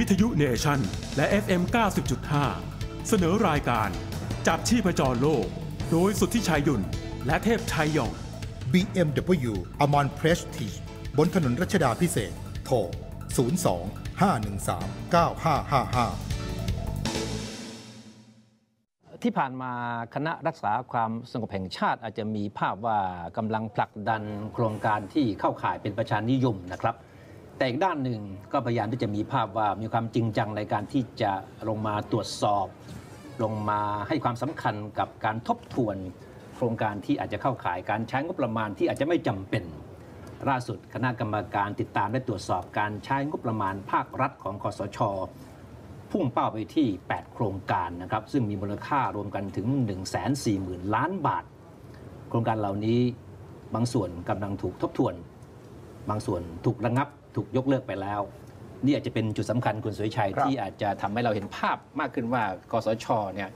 วิทยุเนชั่น และ FM 90.5 เสนอรายการ จับชีพจรโลก โดยสุทธิชัยหยุ่น และเทพชัยหยอง BMW a m o n Prestige บนถนนรัชดาพิเศษกโทร 02 513 9555 ที่ผ่านมาคณะรักษาความสงบแห่งชาติอาจจะมีภาพว่ากำลังผลักดันโครงการที่เข้าข่ายเป็นประชานิยมนะครับ แต่อีกด้านหนึ่งก็พยายามที่จะมีภาพว่ามีความจริงจังในการที่จะลงมาตรวจสอบ ลงมาให้ความสำคัญกับการทบทวน โครงการที่อาจจะเข้าข่ายการใช้งบประมาณที่อาจจะไม่จำเป็นล่าสุดคณะกรรมการติดตามและตรวจสอบการใช้งบประมาณภาครัฐของคอสช พุ่งเป้าไปที่ 8 โครงการนะครับ ซึ่งมีมูลค่ารวมกันถึง 140,000 ล้านบาท โครงการเหล่านี้บางส่วนกำลังถูกทบทวน บางส่วนถูกระงับ ถูกยกเลิกไปแล้ว นี่อาจจะเป็นจุดสำคัญคุณสุวิชัยครับที่อาจจะทำให้เราเห็นภาพมากขึ้นว่ากสชเนี่ย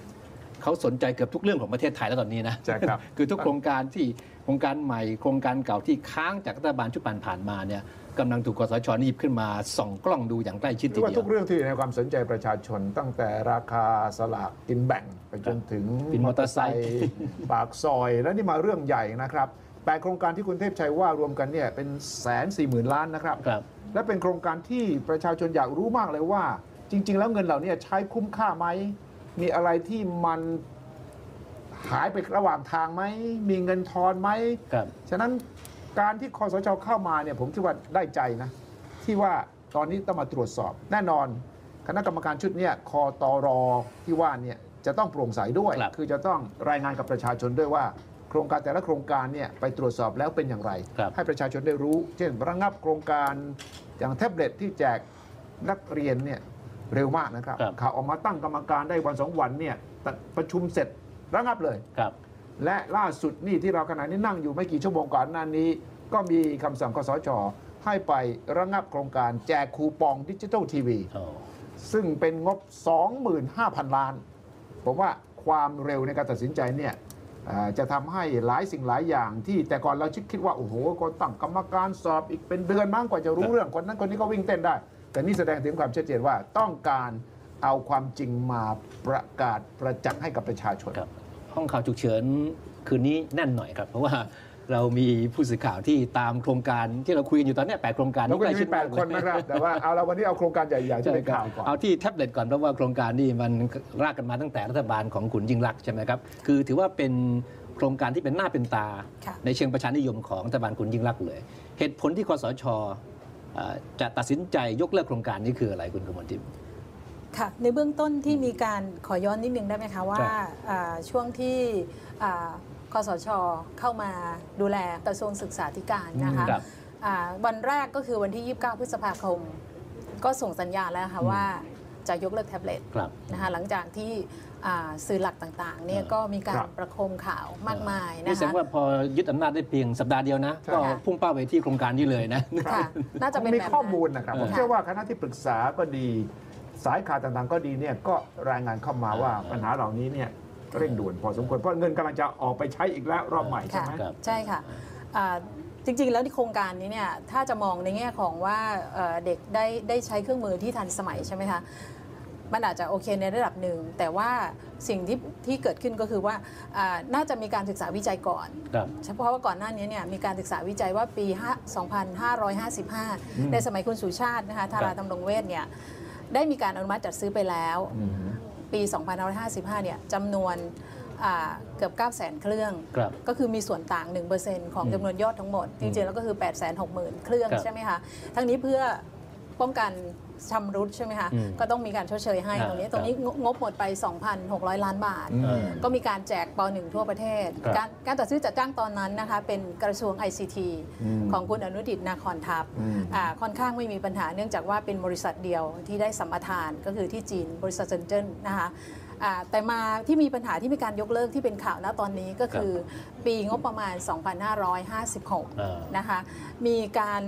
เขาสนใจเกือบทุกเรื่องของประเทศไทยแล้วตอนนี้นะใช่ครับคือทุกโครงการที่โครงการใหม่โครงการเก่าที่ค้างจากรัฐบาลชุดผ่านๆมาเนี่ยกำลังถูกกสชหยิบขึ้นมาส่องกล้องดูอย่างใกล้ชิดเรีทียกว่าเดียทุวกเรื่องที่อยู่ในความสนใจประชาชน ตั้งแต่ราคาสลากกินแบ่ง ไปจนถึงวินมอเตอร์ไซค์ปากซอย แล้วนี่มาเรื่องใหญ่นะครับ แปดโครงการที่คุณเทพชัยว่ารวมกันเนี่ยเป็นแสนสี่หมื่นล้านนะครับ ครับและเป็นโครงการที่ประชาชนอยากรู้มากเลยว่า จริง ๆ แล้วเงินเหล่านี้ใช้คุ้มค่าไหม มีอะไรที่มันหายไประหว่างทางไหม มีเงินทอนไหม ครับ ฉะนั้นการที่คอสชเข้ามาเนี่ยผมคิดว่าได้ใจนะ ที่ว่าตอนนี้ต้องมาตรวจสอบ แน่นอน คณะกรรมการชุดเนี้ยคอตรอที่ว่าเนี่ยจะต้องโปร่งใสด้วยครับคือจะต้องรายงานกับประชาชนด้วยว่า โครงการแต่ละโครงการเนี่ยไปตรวจสอบแล้วเป็นอย่างไร ครับให้ประชาชนได้รู้ เช่นระงับโครงการอย่างแท็บเล็ตที่แจกนักเรียนเนี่ยเร็วมากนะครับครับ ข่าวออกมาตั้งกรรมการได้วันสองวันเนี่ยตัดประชุมเสร็จระงับเลย ครับ และล่าสุดนี่ที่เราขณะนี้นั่งอยู่ไม่กี่ชั่วโมงก่อนหน้านี้ ก็มีคำสั่งคสช ให้ไประงับโครงการแจกคูปองดิจิทัลทีวีโอ้ซึ่งเป็นงบ 25,000 ล้าน ผมว่าความเร็วในการตัดสินใจเนี่ยอ่า จะทำให้หลายสิ่งหลายอย่างที่แต่ก่อนเราคิดว่า โอ้โหก็ตั้งกรรมการสอบอีกเป็นเดือนมั้งกว่าจะรู้เรื่องคนนั้นคนนี้ก็วิ่งเต้นได้ แต่นี่แสดงถึงความชัดเจนว่าต้องการเอาความจริงมาประกาศประจักษ์ให้กับประชาชนครับห้องข่าวฉุกเฉินคืนนี้แน่นหน่อยครับ เพราะว่า เรามีผู้สื่อข่าวที่ตามโครงการที่เราคุยกันอยู่ตอนเนี้ยแปดโครงการเราก็ใล้จะชิมีดแปมาดกคนนะครับ แต่ว่าเอาละวันนี้เอาโครงการใหญ่ๆที่ใช่เป็นครัข่าบวก่อนเอาที่แท็บเล็ตก่อนเพราะว่าโครงการนี้มันรากกันมาตั้งแต่รัฐบาลของคุณยิ่งรักษณ์ใช่ไหมครับคือถือว่าเป็นโครงการที่เป็นหน้าเป็นตาค่ะในเชิงประชานิยมของรัฐบาลคุณยิ่งรักษณ์เลย เหตุผลที่คสชเอ่อจะตัดสินใจยกเลิกโครงการนี้คืออะไรคุณกมลทิพย์ค่ะในเบื้องต้นที่มีการขอย้อนนิดนึงได้ไหมคะว่าครับอ่าช่วงที่ อ่าคสชเข้ามาดูแลกระทรวงศึกษาธิการนะคะครับอ่าวันแรกก็คือวันที่ 29 พฤษภาคม ก็ส่งสัญญาณแล้วค่ะว่าจะยกเลิกแท็บเล็ตครับ นะคะหลังจากที่อ่าสื่อหลักต่างๆเนี่ยอ่าก็มีกาครัรบประโคมข่าวมากมายนี่นะแสดคะ งว่าพอยึดอำนาจได้เพียงสัปดาห์เดียวนะใช่ก็ค่ะ พุ่งเป้าไปที่โครงการนี้เลยนะ ค่ะน่าจะเป็นมีแบบข้อนั้นมูลนะครับเออผมเชื่อว่าคณะที่ปรึกษาก็ดี สายข่าวต่างๆก็ดีเนี่ยก็รายงานเข้ามาว่าเออปัญหาเหล่านี้เนี่ย เร่งด่วนพอสมควรเพราะเงินกำลังจะออกไปใช้อีกแล้วรอบใหม่ใช่ค่ะไหมครับใช่ค่ะอ่าจริงๆ แล้วที่โครงการนี้เนี่ยถ้าจะมองในแง่ของว่าเอ่อเด็กได้ได้ใช้เครื่องมือที่ทันสมัยใช่ไหมคะมันอาจจะโอเคในระดับหนึ่ง แต่ว่าสิ่งที่ที่เกิดขึ้นก็คือว่าอ่าน่าจะมีการศึกษาวิจัยก่อน ครับ เฉพาะว่าก่อนหน้านี้เนี่ยมีการศึกษาวิจัยว่าปี5 2555 ในสมัยคุณสุชาตินะคะธาราดำรงเวชเนี่ยได้มีการอนุมัติจัดซื้อไปแล้ว ปี 2555 เนี่ยจำนวนอ่าเกือบ9 0 0 0 0 0 เครื่องครับก็คือมีส่วนต่าง 1%ของจำนวนยอดทั้งหมด จริงๆ แล้วก็คือ 8 6 0 0 0 0 เครื่องครับใช่ไหมคะ ทั้งนี้เพื่อ ป้องกันชำรุดใช่ไหมคะ อืมก็ต้องมีการชดเชยให้อ่าตรงนี้ครับตรงนี้งบหมดไป 2,600 ล้านบาท อืมเออก็มีการแจกป .1 ทั่วประเทศ ครับการการตัดซื้อจัดจ้างตอนนั้นนะคะ เป็นกระทรวง ICT อืมของคุณอนุดิตนาคอนทัพอืม อ่าค่อนข้างไม่มีปัญหาเนื่องจากว่าเป็นบริษัทเดียวที่ได้สัมปทานก็คือที่จีนบริษัทเซนเจิ้นนะคะอ่าแต่มาที่มีปัญหาที่มีการยกเลิกที่เป็นข่าวณตอนนี้ก็คือปีงบประมาณ 2556เออนะคะมีการ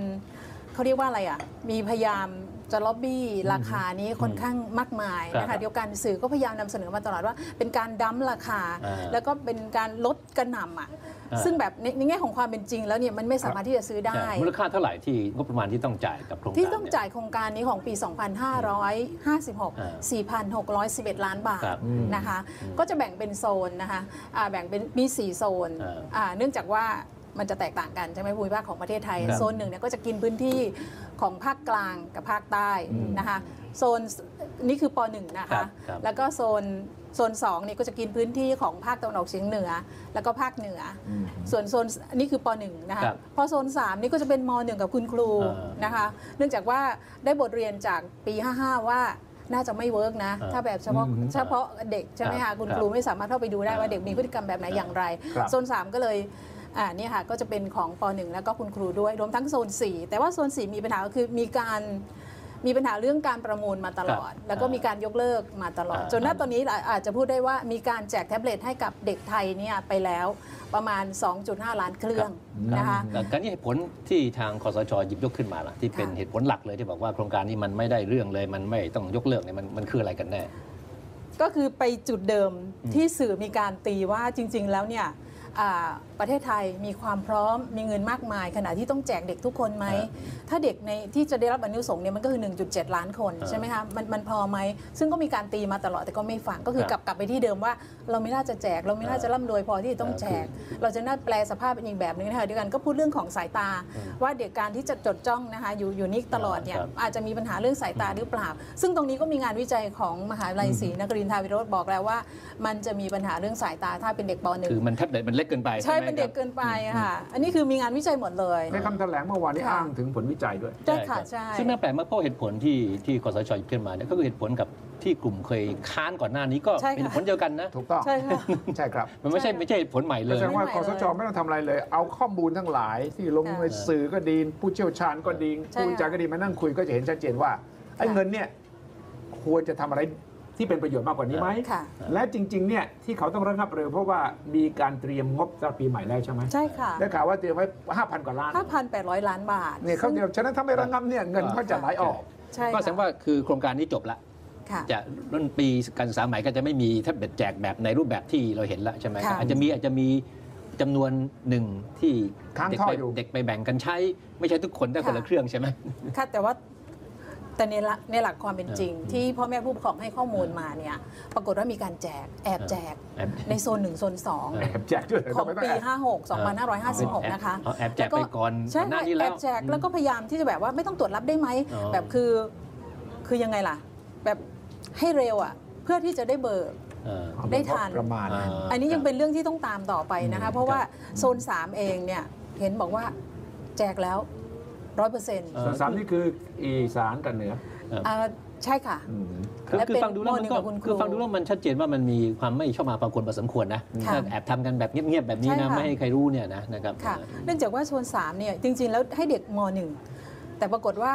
เขาเรียกว่าอะไรอะ มีพยายามจะล็อบบี้ราคานี้ค่อนข้างมากมายครันะคะบเดียวกันสื่อก็พยายามนำเสนอมาตลอดว่า เป็นการดั้มราคา อ่าแล้วก็เป็นการลดกระหน่ำอะอ่า ซึ่งแบบในในแง่ของความเป็นจริงแล้วเนี่ยมันไม่สามารถที่จะซื้อได้ใช่มูลค่าเท่าไหร่ที่งบประมาณที่ต้องจ่ายกับโครงการที่ต้องเนี่ย จ่ายโครงการนี้ของปี2556 4,611 ล้านบาทครับนะคะ ก็จะแบ่งเป็นโซนนะคะอ่าแบ่งเป็นมี 4 โซนอ่าอ่าเนื่องจากว่า มันจะแตกต่างกันใช่ไหมภูมิภาคของประเทศไทย ครับโซนหนึ่งเนี่ยก็จะกินพื้นที่ของภาคกลางกับภาคใต้นะคะโซนนี่คือปหนึ่งนะครัคะ บครับ แล้วก็โซนโซนสองนี่ก็จะกินพื้นที่ของภาคตะวันออกเฉียงเหนือ แล้วก็ภาคเหนืออส่วนโซนนี่คือปหนึ่งนะคะครับพอโซนสามนี่ก็จะเป็นมหนึ่งกับคุณครูอ่านะคะ เนื่องจากว่าได้บทเรียนจากปี 55 ว่าน่าจะไม่เวิร์กนะ อ่าถ้าแบบเฉพาะอืมเฉพาะเด็กใช่ไหมครัคะบคุณครับครูไม่สามารถเข้าไปดูได้ว่าอ่าเด็กมีพฤติกรรมแบบไหนอย่างไร ครับ โซน 3 ก็เลย อ่านี่ค่ะก็จะเป็นของป .1 แล้วก็คุณครูด้วยรวมทั้งโซน 4 แต่ว่าโซน 4 มีปัญหาก็คือมีการมีปัญหาเรื่องการประมูลมาตลอดครับแล้วก็มีการยกเลิกมาตลอดอ่าจนณตอนนี้อาจจะพูดได้ว่ามีการแจกแท็บเล็ตให้กับเด็กไทยเนี่ยไปแล้วประมาณ 2.5 ล้านเครื่องนะคะแต่การนี้เหตุผลที่ทางคอสชหยิบยกขึ้นมาล่ะที่เป็นค่ะเหตุผลหลักเลยที่บอกว่าโครงการนี้มันไม่ได้เรื่องเลยมันไม่ต้องยกเลิกเนี่ยมันมันคืออะไรกันแน่ ก็คือไปจุดเดิมที่สื่อมีการตีว่าจริง ๆ แล้วเนี่ยอ่า ประเทศไทยมีความพร้อมมีเงินมากมาย ขณะที่ต้องแจกเด็กทุกคนไหม ถ้าเด็กในที่จะได้รับอนุสงส์เนี่ยมันก็คือ 1.7 ล้านคนอ่าใช่ไหมคะมันมันพอไหม ซึ่งก็มีการตีมาตลอดแต่ก็ไม่ฟังก็คือครับกลับกลับไปที่เดิมว่า เราไม่น่าจะแจก เราไม่น่าจะร่ำรวยพอที่จะต้องแจก เราจะน่าแปลสภาพเป็นอีกแบบหนึงนะคะเดียวกันก็พูดเรื่องของสายตา ว่าเด็กการที่จะจดจ้องนะคะอยู่อยู่นิ่งตลอดเนี่ยครับอาจจะมีปัญหาเรื่องสายตาหรือเปล่า ซึ่งตรงนี้ก็มีงานวิจัยของมหาลัยศรีนครินทราวิโรธบอกแล้วว่า มันจะมีปัญหาเรื่องสายตาถ้าเป็นเด็กปหนึ่งคือมันแท็บเล็ตมันเล็กเกินไปใช่ไหมเป็นเด็กครับเกินไปอะค่ะ อันนี้คือมีงานวิจัยหมดเลยในคำแถลงเมื่อวานนี้ค่ะอ้างถึงผลวิจัยด้วยใช่ค่ะรับใช่ซึ่งน่าแปลกมากเพราะเหตุผลที่ที่คอสชหยิบขึ้นมาเนี่ยก็คือเหตุผลกับที่กลุ่มเคยค้านก่อนหน้านี้ก็ใช่ค่ะเป็นผลเดียวกันนะถูกต้องใช่ค่ะใช่ครับ มันไม่ใช่ใช่ค่ะไม่ใช่เหตุผลใหม่เลแสยดงว่าไม่คอสชเลยไม่ต้องทำอะไรเลย เอาข้อมูลทั้งหลายที่ลงค่ะในสื่อก็ดีผู้เชี่ยวชาญก็ดีใช่ผู้วิจารณ์ก็ดีมานั่งคุยก็จะเห็นชัดเจนว่าไอ้ค่ะเงินเนี่ยควรจะทำอะไร ที่เป็นประโยชน์มากกว่านี้ไหม ค่ะ และจริงๆ เนี่ยที่เขาต้องระงับเร็วเพราะว่ามีการเตรียมงบสำหรับปีใหม่แล้วใช่ไหมใช่ค่ะได้ข่าวว่าเตรียมไว้5,000 กว่าล้าน5,800 ล้านบาทเนี่ยเขาเดียวฉะนั้นถ้าไม่ระงับเนี่ยเงินก็จะไหลออก ใช่ก็แสดงว่าคือโครงการนี้จบละค่ะ จะต้นปีการศึกษาใหม่ก็จะไม่มีแท็บเล็ตแจกแบบในรูปแบบที่เราเห็นแล้วใช่ไหมค่ะอาจจะมีอาจจะมีจำนวนหนึ่งที่ค้างเด็กท่อไปอยู่ เด็กไปแบ่งกันใช้ ไม่ใช่ทุกคนได้คนละเครื่องใช่ไหม ค่ะแต่ว่า แต่ในหลักในหลักความเป็นจริง ที่พ่อแม่ผู้ปกครองให้ข้อมูลมาเนี่ยปรากฏว่ามีการแจกแอบแจกแอบในโซนหนึ่งโซนสองเออแอบแจกด้วยของทำไมต้ปีแอบ56 2556 นะคะเอาแอบแจกไปก่อนใช่ก่อนหน้าค่ะนี้แอแล้วบแจกแล้วก็พยายามที่จะแบบว่าไม่ต้องตรวจรับได้ไหมอ๋อแบบคือคือยังไงล่ะ แบบให้เร็วอะเพื่อที่จะได้เบิกเออได้ทันประมาณอ่าอันนี้ยังเป็นเรื่องที่ต้องตามต่อไปนะคะ เพราะว่าครับโซน 3 เองเนี่ยเห็นบอกว่าแจกแล้ว ร้อยเปอร์เซ็นต์เออส่วนสามนี่คืออีสานกับเหนือใช่ค่ะ อืม คือและคือเป็นฟังดูแล้วมันก็มหนึ่งกับคุณครูคือฟังดูแล้วมันชัดเจนว่ามันมีความไม่ชอบมาปรากฏพอสมควรนะค่ะถ้าแอบทำกันแบบเงียบๆแบบนี้ใช่นะค่ะ ไม่ให้ใครรู้เนี่ยนะนะครับ ค่ะ เนื่องจากว่าโซน3เนี่ยจริงๆ แล้วให้เด็กม .1 แต่ปรากฏว่า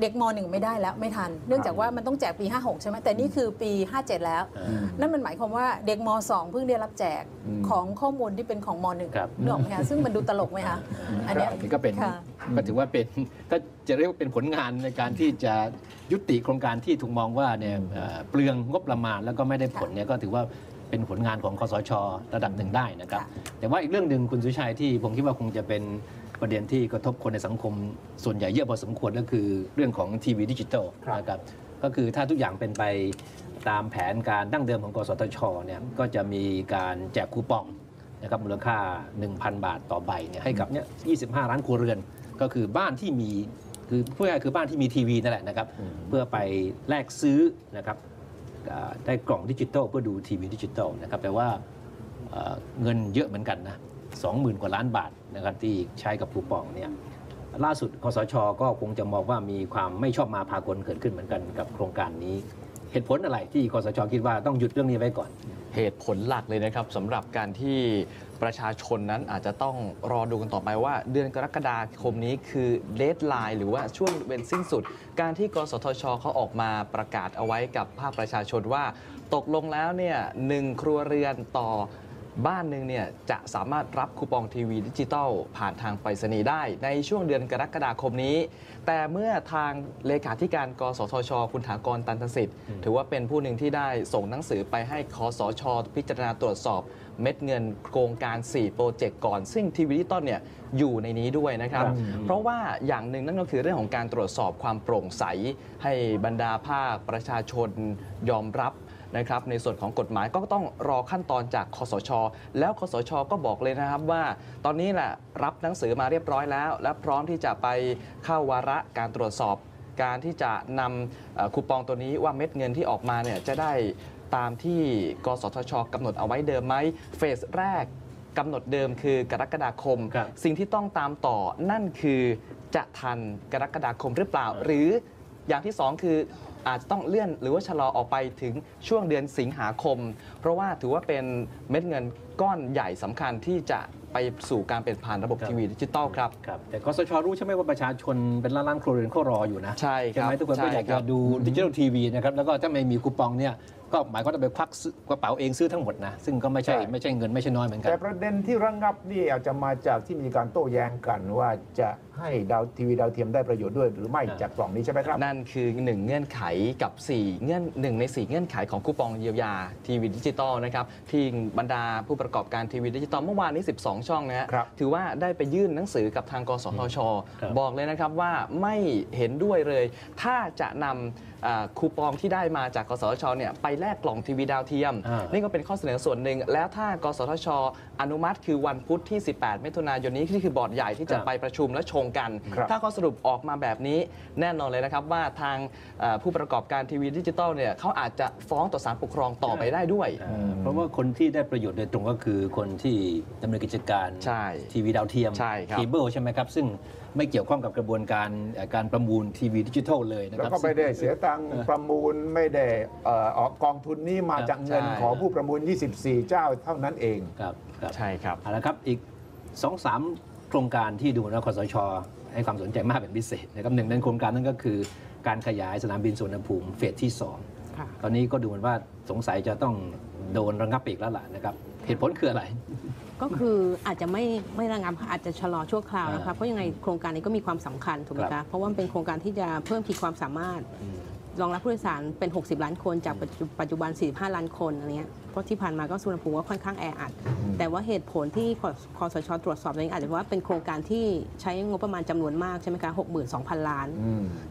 เด็กม .1 ไม่ได้แล้วไม่ทัน เนื่องจากว่ามันต้องแจกปี 56 ใช่ไหมแต่นี่คือปี 57 แล้วเออนั่นมันหมายความว่าเด็กม 2 เพิ่งได้รับแจกอืมของข้อมูลที่เป็นของม .1 ครับนึกออกไหมคะซึ่งมันดูตลกไหมคะอันเนี้ยนี่ก็เป็นค่ะก็ถือว่าเป็นถ้าจะเรียกว่าเป็นผลงานในการที่จะยุติโครงการที่ถูกมองว่าเนี่ยเอ่อเปลืองงบประมาณแล้วก็ไม่ได้ผลเนี่ยก็ถือว่าเป็นผลงานของคอสช ระดับหนึ่งได้นะครับค่ะแต่ว่าอีกเรื่องหนึ่งคุณสุชัยที่ผมคิดว่าคงจะเป็น ประเด็นที่กระทบคนในสังคมส่วนใหญ่เยอะพอสมควรก็คือเรื่องของทีวีดิจิตอลครับนะครับก็คือถ้าทุกอย่างเป็นไปตามแผนการดั้งเดิมของกสทชเนี่ยก็จะมีการแจกคูปองนะครับมูลค่า 1,000 บาทต่อใบเนี่ยให้กับเนี่ย25 ล้านครัวเรือน ก็คือบ้านที่มีคือพูดง่ายๆคือบ้านที่มีทีวีนั่นแหละนะครับเพื่อไปแลกซื้อนะครับอ่าได้กล่องดิจิตอลเพื่อดูทีวีดิจิตอลนะครับแต่ว่าเอ่อเงินเยอะเหมือนกันนะ 20,000 กว่าล้านบาทนะครับที่ใช้กับคูปองเนี่ยล่าสุดคสช ก็คงจะมองว่ามีความไม่ชอบมาพากลเกิดขึ้นเหมือนกันกับโครงการนี้ เหตุผลอะไรที่คสช คิดว่าต้องหยุดเรื่องนี้ไว้ก่อน เหตุผลหลักเลยนะครับสำหรับการที่ประชาชนนั้นอาจจะต้องรอดูกันต่อไปว่า เดือนกรกฎาคมนี้คือเดทไลน์หรือว่าช่วงเป็นสิ้นสุด การที่กสทชเขาออกมาประกาศเอาไว้กับภาคประชาชนว่า ตกลงแล้วเนี่ยหนึ่งครัวเรือนต่อ บ้านหนึ่งเนี่ยจะสามารถรับคูปองทีวีดิจิตอลผ่านทางไปรษณีย์ได้ ในช่วงเดือนกรกฎาคมนี้ แต่เมื่อทางเลขาธิการกสทช คุณถากรตันทสิทธิ์ ถือว่าเป็นผู้หนึ่งที่ได้ส่งหนังสือไปให้คสช พิจารณาตรวจสอบเม็ดเงินโครงการ 4 โปรเจกต์ก่อน ซึ่งทีวีดิจิตอลเนี่ยอยู่ในนี้ด้วยนะครับ เพราะว่าอย่างหนึ่งนั่นก็คือเรื่องของการตรวจสอบความโปร่งใส ให้บรรดาภาคประชาชนยอมรับ นะครับในส่วนของกฎหมายก็ต้องรอขั้นตอนจากคอสช แล้วคอสช ก็บอกเลยนะครับว่า ตอนนี้แหละรับหนังสือมาเรียบร้อยแล้ว และพร้อมที่จะไปเข้าวาระการตรวจสอบ การที่จะนำเอ่อคูปองตัวนี้ว่าเม็ดเงินที่ออกมาเนี่ยจะได้ตามที่กสทชกำหนดเอาไว้เดิมไหมเฟสแรกกำหนดเดิมคือกรกฎาคม ครับสิ่งที่ต้องตามต่อนั่นคือจะทันกรกฎาคมหรือเปล่า หรืออย่างที่สองคือ อาจจะต้องเลื่อนหรือว่าชะลอออกไปถึงช่วงเดือนสิงหาคม เพราะว่าถือว่าเป็นเม็ดเงินก้อนใหญ่สำคัญที่จะไปสู่การเป็นผ่านระบบครับทีวีดิจิตอลครับครับ แต่กสชรู้ใช่ไหมว่าประชาชนเป็นล้านล้านๆครัวเรือนเขารออยู่นะ ใช่ครับไหมทุกคนก็อยากใช่ครัจะบดูดิจิทัลทีวีนะครับ แล้วก็ถ้าไม่มีคูปองเนี่ยก็หมายความว่าต้องไปควักซื้อกระเป๋าเองซื้อทั้งหมดนะ ซึ่งก็ไม่ใช่ใช่ ไม่ใช่เงินไม่ใช่น้อยเหมือนกัน แต่ประเด็นที่ระงับนี่อาจจะมาจากที่มีการโต้แย้งกันว่าจะให้ดาวทีวีดาวเทียมได้ประโยชน์ด้วย หรือไม่ครับจากกล่องนี้ใช่ไหมครับ นั่นคือ 1 เงื่อนไขกับ 4 เงื่อนหนึ่งใน 4 เงื่อนไขของคูปองเยียวยาทีวีดิจิตอลนะครับที่บรรดาผู้ประกอบการทีวีดิจิตอลเมื่อวานนี้ 12 ช่องนะฮะครับ ถือว่าได้ไปยื่นหนังสือกับทางกสทช ครับ บอกเลยนะครับว่าไม่เห็นด้วยเลย ถ้าจะนำ อ่าคูปองที่ได้มาจากกสทชเนี่ยไปแลกกล่องทีวีดาวเทียม อ่านี่ก็เป็นข้อเสนอส่วนหนึ่ง แล้วถ้ากสทช อนุมัติคือวันพุธที่ 18 มิถุนายนนี้ที่คือบอร์ดใหญ่ที่จะครับไปประชุมและชงกัน ครับ ถ้าข้อสรุปออกมาแบบนี้แน่นอนเลยนะครับว่าทางเอ่อผู้ประกอบการทีวีดิจิตอลเนี่ยเขาอาจจะฟ้องต่อศาลปกครองต่อไปได้ด้วยอ่าเพราะว่าคนที่ได้ประโยชน์โดยตรงก็คือคนที่ดำเนินกิจการใช่ทีวีดาวเทียมใช่ครับเคเบิลใช่ไหมครับ ซึ่ง ไม่เกี่ยวข้องกับกระบวนการเอ่อการประมูลทีวีดิจิทัลเลยนะคแล้วรับก็ไม่ได้เสียตังค์ประมูลไม่ได้เอ่อออกกองทุนนี้มาจากเงินใช่ของผู้ประมูล 24 เจ้าเท่านั้นเองครับครับใช่ครับเอาละครับอีก2อสามโครงการที่ดูนะคสช ให้ความสนใจมากเป็นพิเศษนะครับหนึ่งในโครงการนั้นก็คือการขยายสนามบินสุวรรณภูมิเฟสที่ค่ะ2ตอนนี้ก็ดูเหมือนว่าสงสัยจะต้องโดนระงับอีกแล้วล่ะนะครับเหตุผลคืออะไร ก็คืออาจจะไม่ไม่ระงับอาจจะชะลอชั่วคราวนะอ่าคะเพราะยังไงโครงการนี้ก็มีความสำคัญถูกไหมครัคะบเพราะว่ามันเป็นโครงการที่จะเพิ่มขีดความสามารถอืมรองรับผู้โดยสารเป็น 60 ล้านคนจากปัจจุปัจจุบัน 45 ล้านคนอะไรเงี้ย เพราะที่ผ่านมาก็สุวรรณภูมิก็ค่อนข้างแออัด แต่ว่าเหตุผลที่คคอสชตรวจสอบนี้อาจจะเพราะว่าเป็นโครงการที่ใช้งบประมาณจำนวนมากใช่ไหมคะ62,000ล้าน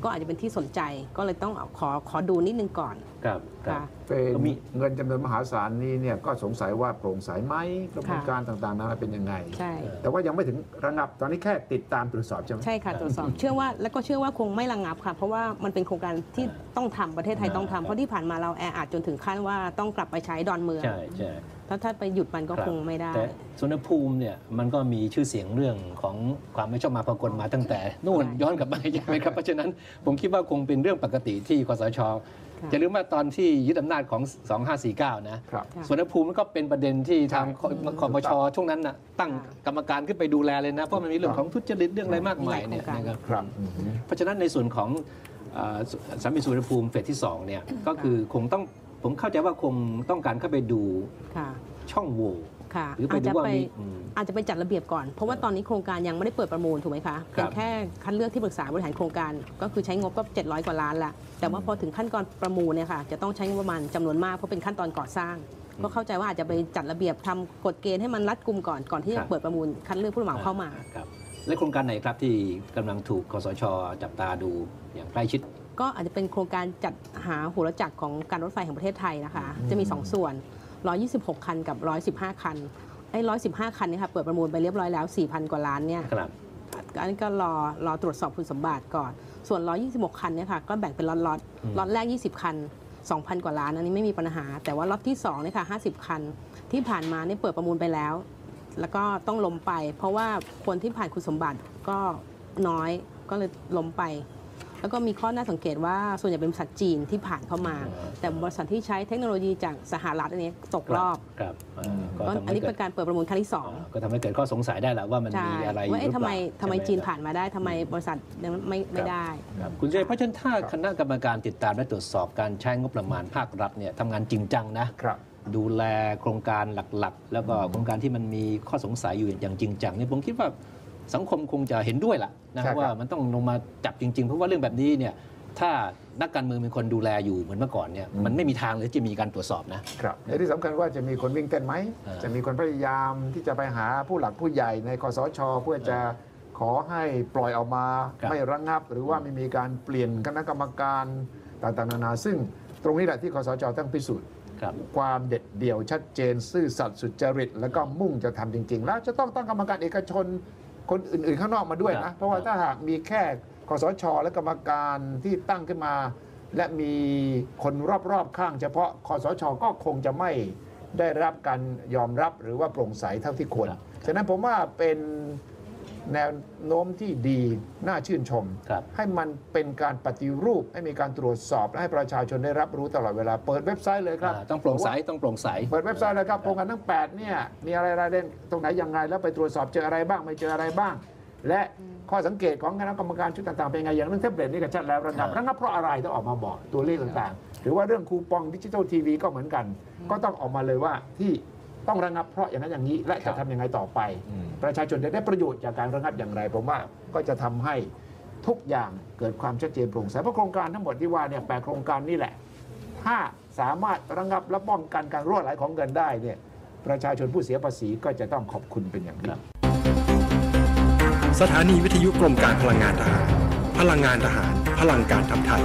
ก็อาจจะเป็นที่สนใจก็เลยต้องเอาขอขอดูนิดนึงก่อน ครับครับค่ะเป็นก็มีเงินจำนวนมหาศาลนี้เนี่ยก็สงสัยว่าโปร่งใสไหมกระบวนค่ะการต่างๆนั้นเป็นยังไง ใช่ แต่ว่ายังไม่ถึงระงับตอนนี้แค่ติดตามตรวจสอบใช่ไหมใช่ค่ะตรวจสอบ เชื่อว่าแล้วก็เชื่อว่าคงไม่ระงับค่ะ เพราะว่ามันเป็นโครงการที่ต้องทำประเทศไทยต้องทำเพราะที่ผ่านมาเราแออัดจนถึงขั้นว่าต้องกลับไปใช้ดอนเมืองใช่ใช่ถ้าถ้าไปหยุดมันก็รับคงไม่ได้ แต่สุวรรณภูมิเนี่ยมันก็มีชื่อเสียงเรื่องของความไม่ชอบมาพากลมาตั้งแต่นู่นใช่ย้อนกลับไปใช่ไหมครับเพราะฉะนั้นผมคิดว่าคงเป็นเรื่องปกติที่คสชค่ะจะลืมว่าตอนที่ยึดอำนาจของ 2549 นะครับค่ะสวนภูมิก็เป็นประเด็นที่ทางใช่คอมชช่วงนั้นน่ะตั้งค่ะกรรมการขึ้นไปดูแลเลยนะ เพราะมันมีเรื่องครับของทุจริตเรื่องอะไรมากมายเนี่ยมีหลายโครงการนะครับครับอือฮึเพราะฉะนั้นในส่วนของเอ่อสสามบินสุวรรณภูมิเฟสที่2เนี่ยก็คือคงต้อง ผมเข้าใจว่าคงต้องการเข้าไปดูค่ะช่องโหว่ค่ะหรือไปอาจดูจะว่าไปมีอืม อาจจะไปจัดระเบียบก่อน เพราะว่าตอนนี้โครงการยังไม่ได้เปิดประมูลถูกไหมคะเป็นแค่คัดเลือกที่ปรึกษาบริหารโครงการ ก็คือใช้งบก็ 700 กว่าล้านละแต่ว่าพอถึงขั้นตอนประมูลเนี่ยค่ะจะต้องใช้งบประมาณจำนวนมากเพราะเป็นขั้นตอนก่อสร้างก็เข้าใจว่าอาจจะไปจัดระเบียบทำกฎเกณฑ์ให้มันรัดกุมก่อนก่อนที่ครัจะบ เปิดประมูลคัดเลือกผู้รับเหมาเข้ามา ครับและโครงการไหนครับที่กำลังถูกคสชจับตาดูอย่างใกล้ชิด ก็อาจจะเป็นโครงการจัด หาหัวรถจักรของการรถไฟแห่งประเทศไทยนะคะ จะมี 2 ส่วน 126 คันกับ 115 คันไอ้115 คันเนี่ยค่ะเปิดประมูลไปเรียบร้อยแล้ว 4,000 กว่าล้านเนี่ยครับอันนี้ก็รอรอตรวจสอบคุณสมบัติก่อน ส่วน 126 คันเนี่ยค่ะก็แบ่งเป็นล็อตล็อตอืมล็อตแรก 20 คัน 2,000 กว่าล้านอันนี้ไม่มีปัญหา แต่ว่าล็อตที่2เนี่ยค่ะ50 คัน ที่ผ่านมาเนี่ยเปิดประมูลไปแล้ว แล้วก็ต้องล้มไป เพราะว่าคนที่ผ่านคุณสมบัติก็น้อยก็เลยล้มไป แล้วก็มีข้อน่าสังเกตว่าส่วนใหญ่เป็นบริษัทจีนที่ผ่านเข้ามา แต่บริษัทที่ใช้เทคโนโลยีจากสหรัฐอันนี้ตกรอบครับอ่าก็ก็ทำอันให้นี้เกิเป็ดนการเปิดประมูลครั้งที่สองอ่าก็ทำให้เกิดข้อสงสัยได้แหละว่ามันใช่มีอะไรอยู่ว่าเอ๊ะหรือทำเปไมล่าทำไมใช่หจีนผ่านมาได้ทำไมบริษัทยังไม่ไม่ได้ครับคุณเจเพราะฉะนั้นถ้าคณะกรรมการติดตามและตรวจสอบการใช้งบประมาณภาครัฐเนี่ยทำงานจริงจังนะครับดูแลโครงการหลักๆ แล้วก็โครงการที่มันมีข้อสงสัยอยู่อย่างจริงจังเนี่ยผมคิดว่า สังคมคงจะเห็นด้วยล่ะนะใช่ครับว่ามันต้องลงมาจับจริง ๆ เพราะว่าเรื่องแบบนี้เนี่ยถ้านักการเมืองเป็นคนดูแลอยู่เหมือนเมื่อก่อนเนี่ยมันไม่มีทางเลยจะมีการตรวจสอบนะครับและที่สำคัญว่าจะมีคนวิ่งเต้นไหมเออจะมีคนพยายามที่จะไปหาผู้หลักผู้ใหญ่ในคอสช เพื่อจะขอให้ปล่อยออกมาครับไม่ระงับ หรือว่าไม่มีการเปลี่ยนคณะกรรมการต่างๆนานา ซึ่งตรงนี้แหละที่คอสชต้องพิสูจน์ครับความเด็ดเดี่ยวชัดเจน ซื่อสัตย์สุจริต แล้วก็มุ่งจะทำจริง ๆ แล้วจะต้องตั้งกรรมการเอกชน คนอื่นๆข้างนอกมาด้วยครันะบเพราะว่าครับถ้าหากมีแค่คอสชและกรรมการที่ตั้งขึ้นมา และมีคนรอบๆข้าง เฉพาะคอสชก็คงจะไม่ได้รับการยอมรับหรือว่าโปร่งใสเท่าที่ควร ฉะนั้นผมว่าเป็น แนวโน้มที่ดีน่าชื่นชม ครับให้มันเป็นการปฏิรูปให้มีการตรวจสอบและให้ประชาชนได้รับรู้ตลอดเวลาเปิดเว็บไซต์เลยครับอ่าต้องโปร่งใสต้องโปร่งใส เปิดเว็บไซต์เลยครับโครงการทั้ง 8 เนี่ย มีอะไรรายละเอียดตรงไหนยังไง แล้วไปตรวจสอบเจออะไรบ้างไม่เจออะไรบ้าง และข้อสังเกตของคณะกรรมการชุดต่างๆเป็นไงอย่างเรื่องแท็บเล็ตนี่ก็ชัดแล้วระงับครับ ระงับเพราะอะไรต้องออกมาบอกตัวเลขต่างๆ หรือว่าเรื่องคูปองดิจิทัลทีวีก็เหมือนกัน ก็ต้องออกมาเลยว่าที่ ต้องระงับเพราะอย่างนั้นอย่างนี้ และจะทำยังไงต่อไปประชาชนจะได้ประโยชน์จากการระงับอย่างไร ผมว่าก็จะทำให้ทุกอย่างเกิดความชัดเจนโปร่งใสเพราะโครงการทั้งหมดที่ว่าเนี่ยแปดโครงการนี่แหละ ถ้าสามารถระงับและป้องกันการรั่วไหลของเงินได้เนี่ยประชาชนผู้เสียภาษีก็จะต้องขอบคุณเป็นอย่างยิ่ง สถานีวิทยุกรมการพลังงานทหาร พลังงานทหาร พลังการทำไทย